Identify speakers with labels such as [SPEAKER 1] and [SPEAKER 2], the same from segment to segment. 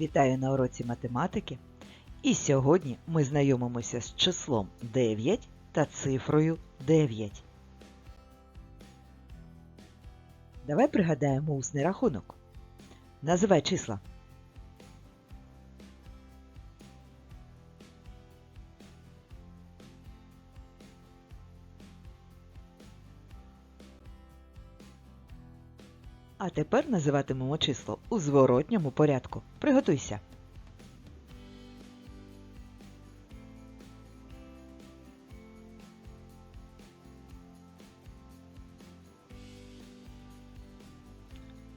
[SPEAKER 1] Вітаю на уроці математики. І сьогодні ми знайомимося з числом 9 та цифрою 9. Давай пригадаємо усний рахунок. Називай числа. А тепер називатимемо число у зворотньому порядку. Приготуйся.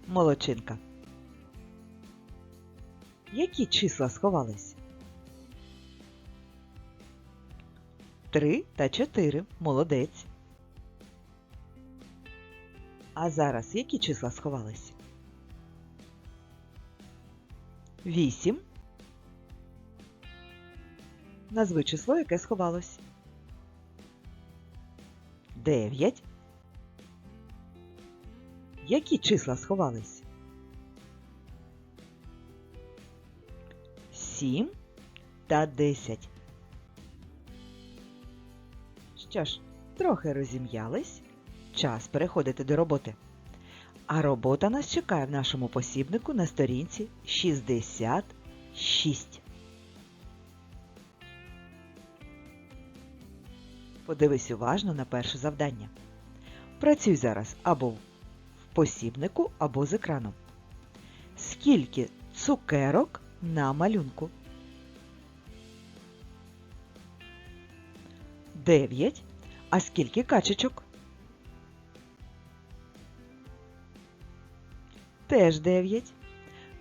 [SPEAKER 1] Молодчинка. Які числа сховались? Три та чотири. Молодець. А зараз які числа сховались? Вісім. Назви число, яке сховалось. Дев'ять. Які числа сховались? Сім та десять. Що ж, трохи розім'ялись. Час переходити до роботи. А робота нас чекає в нашому посібнику на сторінці 66. Подивись уважно на перше завдання. Працюй зараз або в посібнику, або з екраном. Скільки цукерок на малюнку? 9. А скільки качечок? Теж 9.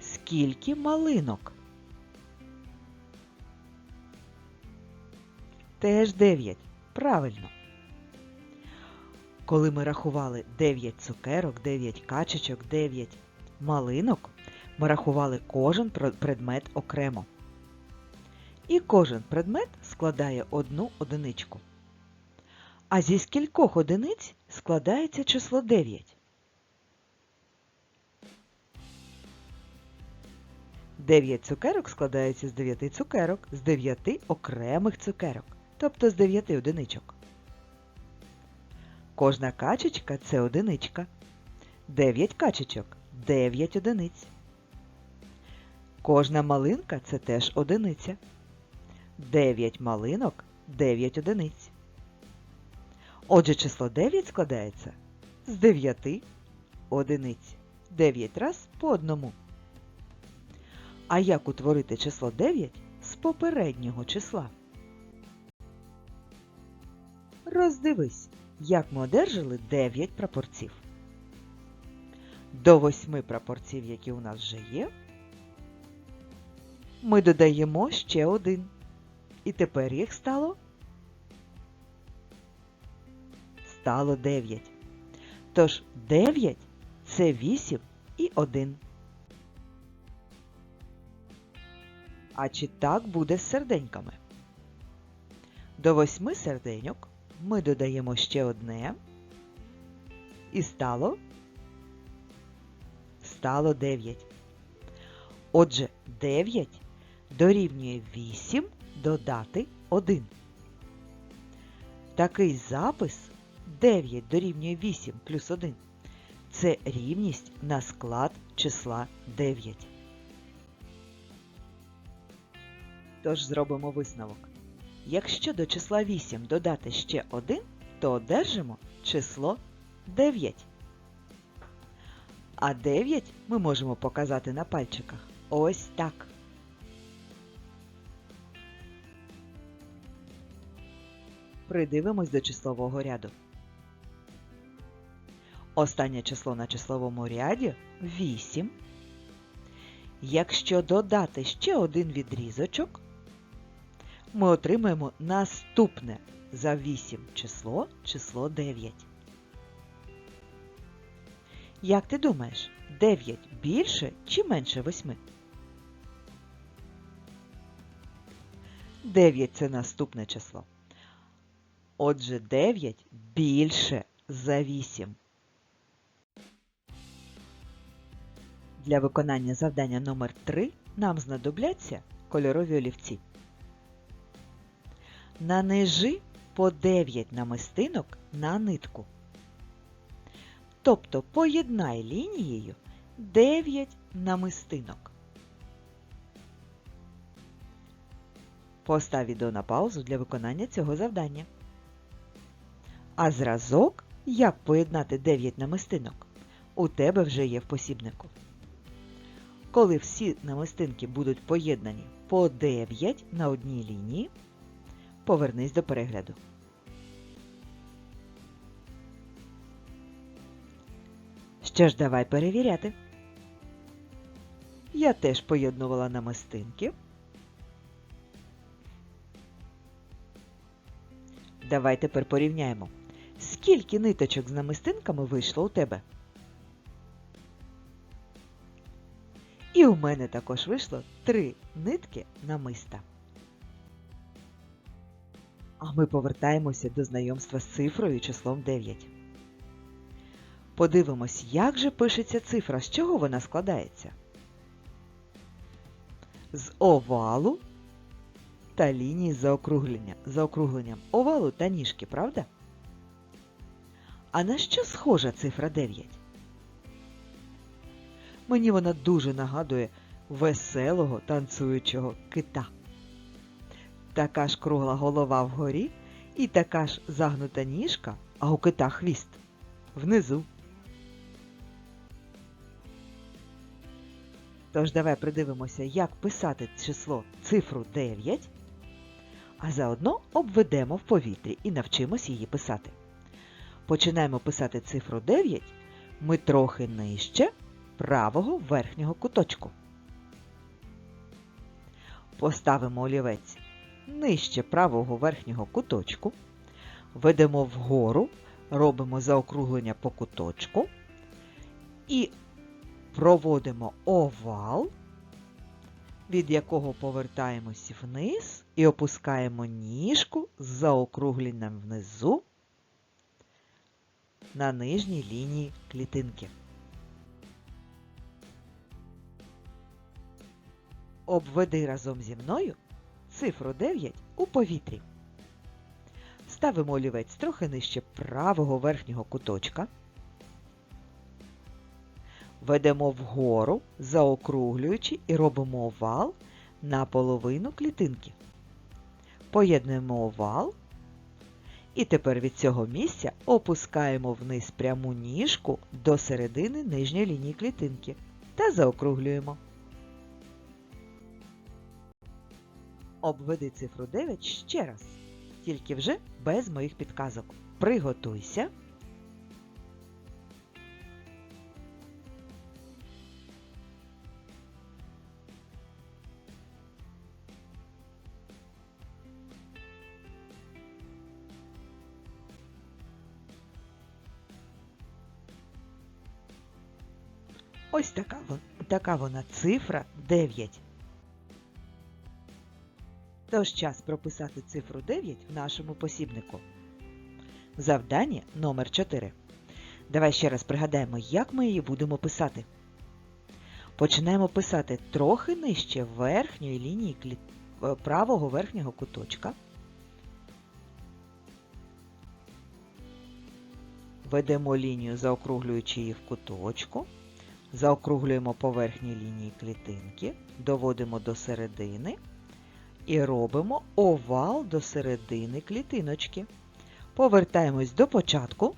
[SPEAKER 1] Скільки малинок? Теж 9. Правильно. Коли ми рахували 9 цукерок, 9 качечок, 9 малинок, ми рахували кожен предмет окремо. І кожен предмет складає одну одиничку. А зі скількох одиниць складається число 9? 9 цукерок складаються з 9 цукерок, з 9 окремих цукерок, тобто з 9 одиничок. Кожна качечка це одиничка. 9 качечок 9 одиниць. Кожна малинка це теж одиниця. 9 малинок 9 одиниць. Отже, число 9 складається з 9 одиниць. 9 раз по одному. А як утворити число 9 з попереднього числа? Роздивись, як ми одержали 9 прапорців. До 8 прапорців, які у нас вже є, ми додаємо ще один. І тепер їх стало стало 9. Тож 9 це 8 і 1. А чи так буде з серденьками? До восьми серденьок ми додаємо ще одне. І стало стало 9. Отже, 9 дорівнює 8 додати 1. Такий запис 9 дорівнює 8 плюс 1 це рівність на склад числа 9. Тож зробимо висновок. Якщо до числа 8 додати ще 1, то одержимо число 9. А 9 ми можемо показати на пальчиках ось так. Придивимось до числового ряду. Останнє число на числовому ряді 8. Якщо додати ще один відрізочок, ми отримаємо наступне за 8 число, число 9. Як ти думаєш, 9 більше чи менше 8? 9 це наступне число. Отже, 9 більше за 8. Для виконання завдання номер 3 нам знадобляться кольорові олівці. Нанижи по 9 намистинок на нитку. Тобто поєднай лінією 9 намистинок. Постав відео на паузу для виконання цього завдання. А зразок, як поєднати 9 намистинок, у тебе вже є в посібнику. Коли всі намистинки будуть поєднані по 9 на одній лінії, повернись до перегляду. Що ж, давай перевіряти. Я теж поєднувала намистинки. Давай тепер порівняємо. Скільки ниточок з намистинками вийшло у тебе? І у мене також вийшло три нитки намиста. А ми повертаємося до знайомства з цифрою числом 9. Подивимось, як же пишеться цифра, з чого вона складається? З овалу та лінії заокруглення, заокругленням овалу та ніжки, правда? А на що схожа цифра 9? Мені вона дуже нагадує веселого танцюючого кита. Така ж кругла голова вгорі і така ж загнута ніжка, а у кита хвіст внизу. Тож давай придивимося, як писати число цифру 9, а заодно обведемо в повітрі і навчимось її писати. Починаємо писати цифру 9 ми трохи нижче правого верхнього куточку. Поставимо олівець нижче правого верхнього куточку, ведемо вгору, робимо заокруглення по куточку і проводимо овал, від якого повертаємось вниз і опускаємо ніжку з заокругленням внизу на нижній лінії клітинки. Обведи разом зі мною цифру 9 у повітрі. Ставимо олівець трохи нижче правого верхнього куточка. Ведемо вгору, заокруглюючи і робимо овал на половину клітинки. Поєднуємо овал. І тепер від цього місця опускаємо вниз пряму ніжку до середини нижньої лінії клітинки та заокруглюємо. Обведи цифру 9 ще раз, тільки вже без моїх підказок. Приготуйся. Ось така, така вона цифра 9. Тож час прописати цифру 9 в нашому посібнику. Завдання номер 4. Давай ще раз пригадаємо, як ми її будемо писати. Починаємо писати трохи нижче верхньої лінії е, правого верхнього куточка. Ведемо лінію, заокруглюючи її в куточку. Заокруглюємо по верхній лінії клітинки, доводимо до середини і робимо овал до середини клітиночки. Повертаємось до початку,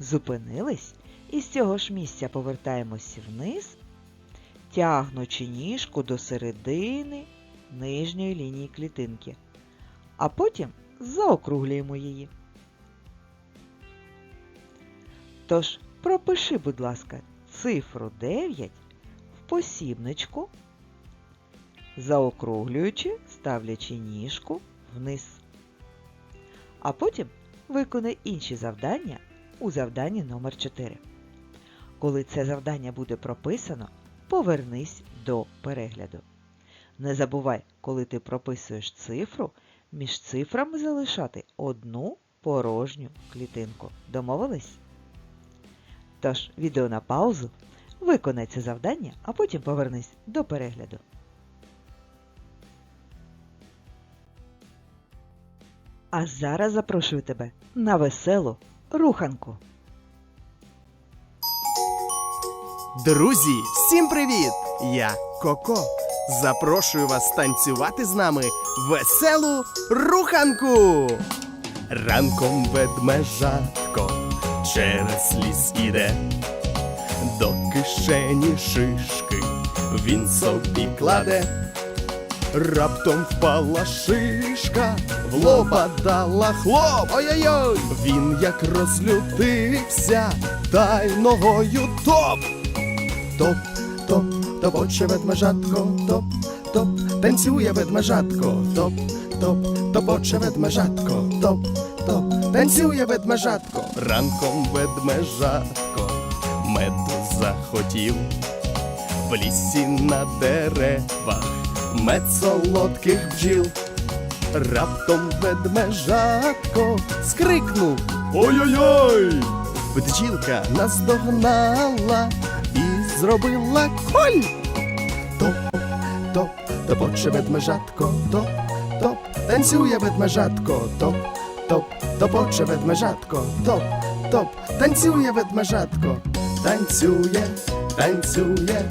[SPEAKER 1] зупинились і з цього ж місця повертаємось вниз, тягнучи ніжку до середини нижньої лінії клітинки, а потім заокруглюємо її. Тож пропиши, будь ласка, цифру 9 в посібничку, заокруглюючи, ставлячи ніжку вниз. А потім виконай інші завдання у завданні номер 4. Коли це завдання буде прописано, повернись до перегляду. Не забувай, коли ти прописуєш цифру, між цифрами залишати одну порожню клітинку. Домовились? Тож, відео на паузу, Виконай це завдання, а потім повернись до перегляду. А зараз запрошую тебе на веселу руханку.
[SPEAKER 2] Друзі, всім привіт! Я Коко. Запрошую вас танцювати з нами веселу руханку. Ранком ведмежатко через ліс іде, до кишені шишки він собі кладе. Раптом впала шишка, в лоба дала хлоп. Ой-ой-ой! Він як розлютився, та ногою топ. Топ, топ, топоче ведмежатко, топ, топ, танцює ведмежатко, топ, топ, топоче ведмежатко, топ, топ, танцює ведмежатко. Ранком ведмежатко меду захотів. В лісі на деревах мед солодких бджіл. Раптом ведмежатко скрикнув Ой-ой-ой! Бджілка наздогнала і зробила коль. Топ, топ, топоче ведмежатко, топ, топ, танцює ведмежатко, топ, топ, топоче ведмежатко, топ, топ, танцює ведмежатко, танцює, танцює,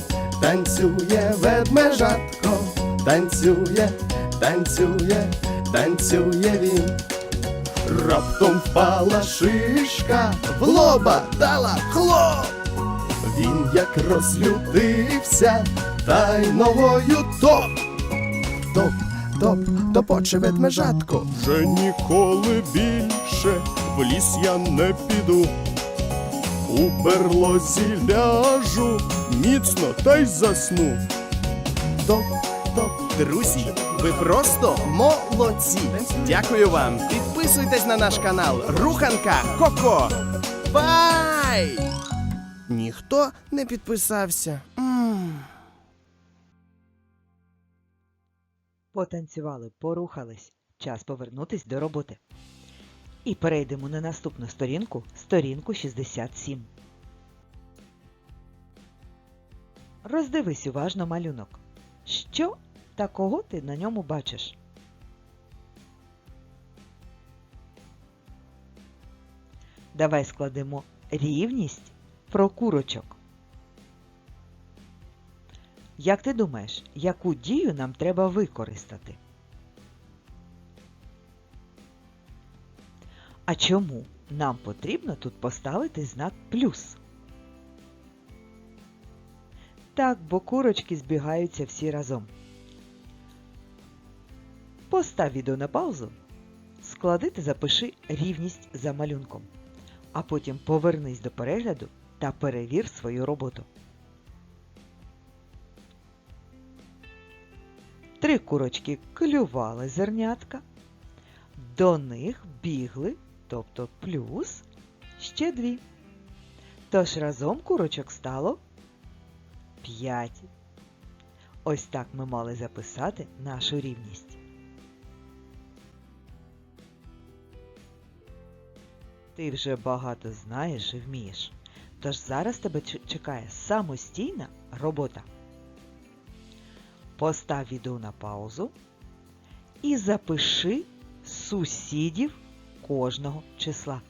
[SPEAKER 2] танцює ведмежатко, танцює, танцює, танцює він. Раптом впала шишка, в лоба дала хлоп. Він як розлютився, та й ногою топ. Топ, топ, топоче ведмежатко. Вже ніколи більше в ліс я не піду. У берлозі ляжу, міцно та й засну. Топ, топ, друзі, ви просто молодці. Дякую вам. Підписуйтесь на наш канал Руханка Коко. Бай! Ніхто не підписався.
[SPEAKER 1] Потанцювали, порухались. Час повернутись до роботи. І перейдемо на наступну сторінку, сторінку 67. Роздивись уважно малюнок. Що та кого ти на ньому бачиш? Давай складемо рівність про курочок. Як ти думаєш, яку дію нам треба використати? А чому нам потрібно тут поставити знак плюс? Так, бо курочки збігаються всі разом. Постав відео на паузу, склади та запиши рівність за малюнком, а потім повернись до перегляду та перевір свою роботу. Три курочки клювали зернятка, до них бігли, тобто плюс, ще дві. Тож разом курочок стало п'ять. Ось так ми мали записати нашу рівність. Ти вже багато знаєш і вмієш. Тож зараз тебе чекає самостійна робота. Постав відео на паузу і запиши сусідів кожного числа.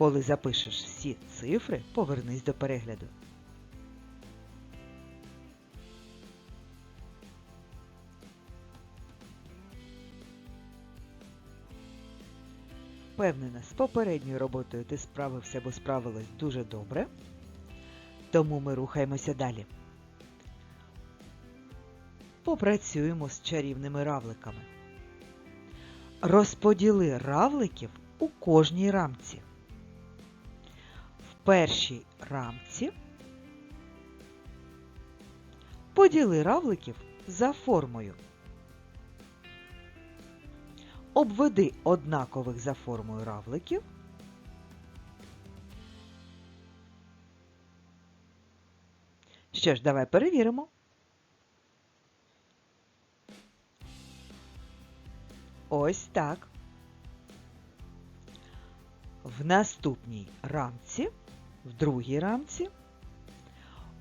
[SPEAKER 1] Коли запишеш всі цифри, повернись до перегляду. Впевнена, з попередньою роботою ти справився або справилась дуже добре, тому ми рухаємося далі. Попрацюємо з чарівними равликами. Розподіли равликів у кожній рамці. Першій рамці поділи равликів за формою. Обведи однакових за формою равликів. Що ж, давай перевіримо. Ось так. В наступній рамці В другій рамці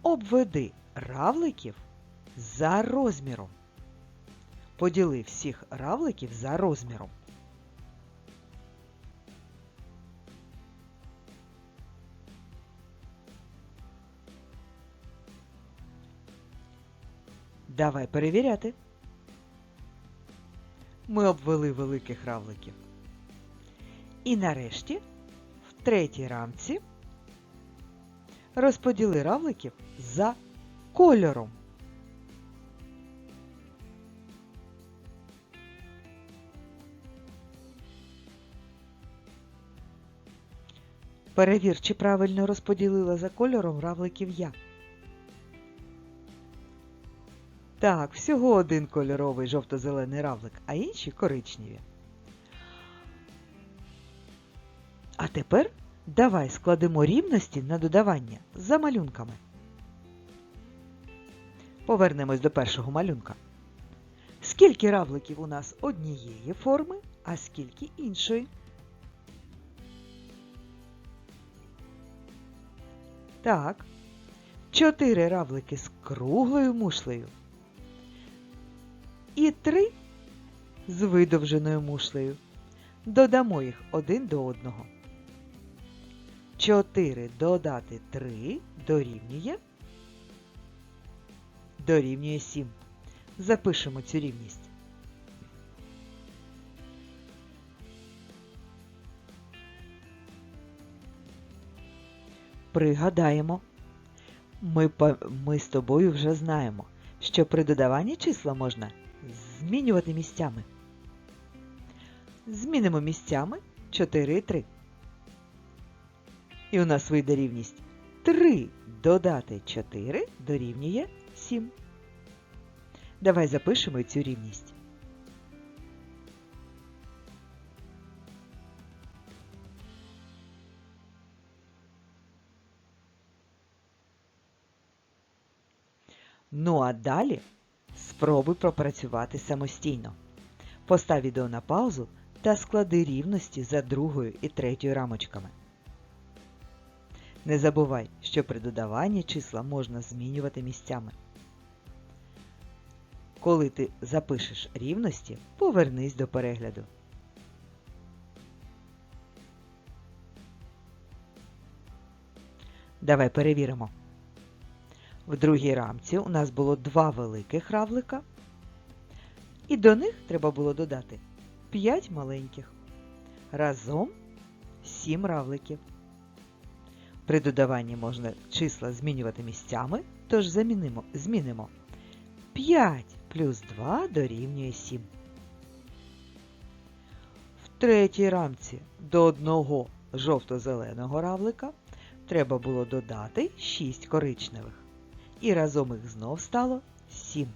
[SPEAKER 1] обведи равликів за розміром. Поділи всіх равликів за розміром. Давай перевіряти. Ми обвели великих равликів. І нарешті, в третій рамці, розподіли равликів за кольором. Перевір, чи правильно розподілила за кольором равликів я. Так, всього один кольоровий жовто-зелений равлик, а інші коричневі. А тепер давай складемо рівності на додавання за малюнками. Повернемось до першого малюнка. Скільки равликів у нас однієї форми, а скільки іншої? Так. Чотири равлики з круглою мушлею. І три з видовженою мушлею. Додамо їх один до одного. 4 додати 3 дорівнює дорівнює 7. Запишемо цю рівність. Пригадаємо, ми, ми з тобою вже знаємо, що при додаванні числа можна змінювати місцями. Змінимо місцями 4 і 3. І у нас вийде рівність 3 додати 4 дорівнює 7. Давай запишемо цю рівність. Ну а далі спробуй пропрацювати самостійно. Постав відео на паузу та склади рівності за другою і третьою рамочками. Не забувай, що при додаванні числа можна змінювати місцями. Коли ти запишеш рівності, повернись до перегляду. Давай перевіримо. В другій рамці у нас було два великих равлика, і до них треба було додати 5 маленьких. Разом 7 равликів. При додаванні можна числа змінювати місцями, тож замінимо, змінимо 5 плюс 2 дорівнює 7. В третій рамці до одного жовто-зеленого равлика треба було додати 6 коричневих. І разом їх знов стало 7.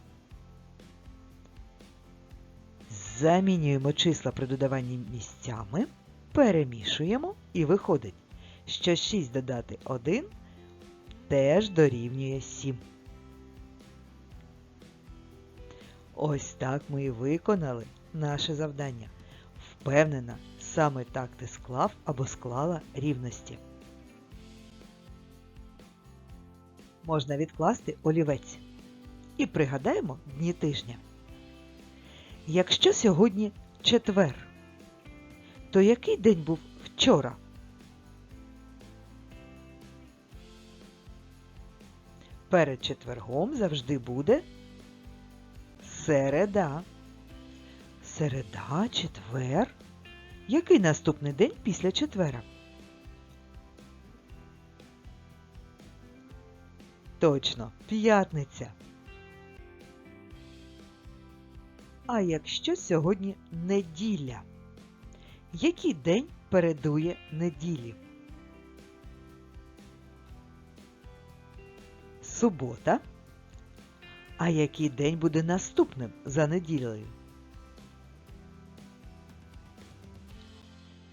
[SPEAKER 1] Замінюємо числа при додаванні місцями, перемішуємо і виходить, що 6 додати 1 теж дорівнює 7. Ось так ми і виконали наше завдання. Впевнена, саме так ти склав або склала рівності. Можна відкласти олівець. І пригадаємо дні тижня. Якщо сьогодні четвер, то який день був вчора? Перед четвергом завжди буде середа. Середа, четвер. Який наступний день після четвера? Точно, п'ятниця. А якщо сьогодні неділя? Який день передує неділі? Субота. А який день буде наступним за неділею?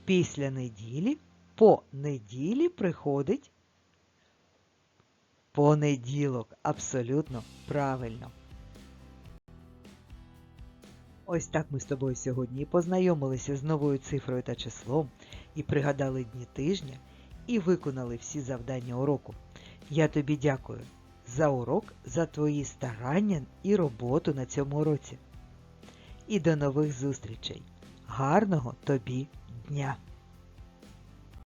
[SPEAKER 1] Після неділі по неділі приходить понеділок. Абсолютно правильно. Ось так ми з тобою сьогодні познайомилися з новою цифрою та числом, і пригадали дні тижня, і виконали всі завдання уроку. Я тобі дякую за урок, за твої старання і роботу на цьому році. І до нових зустрічей. Гарного тобі дня!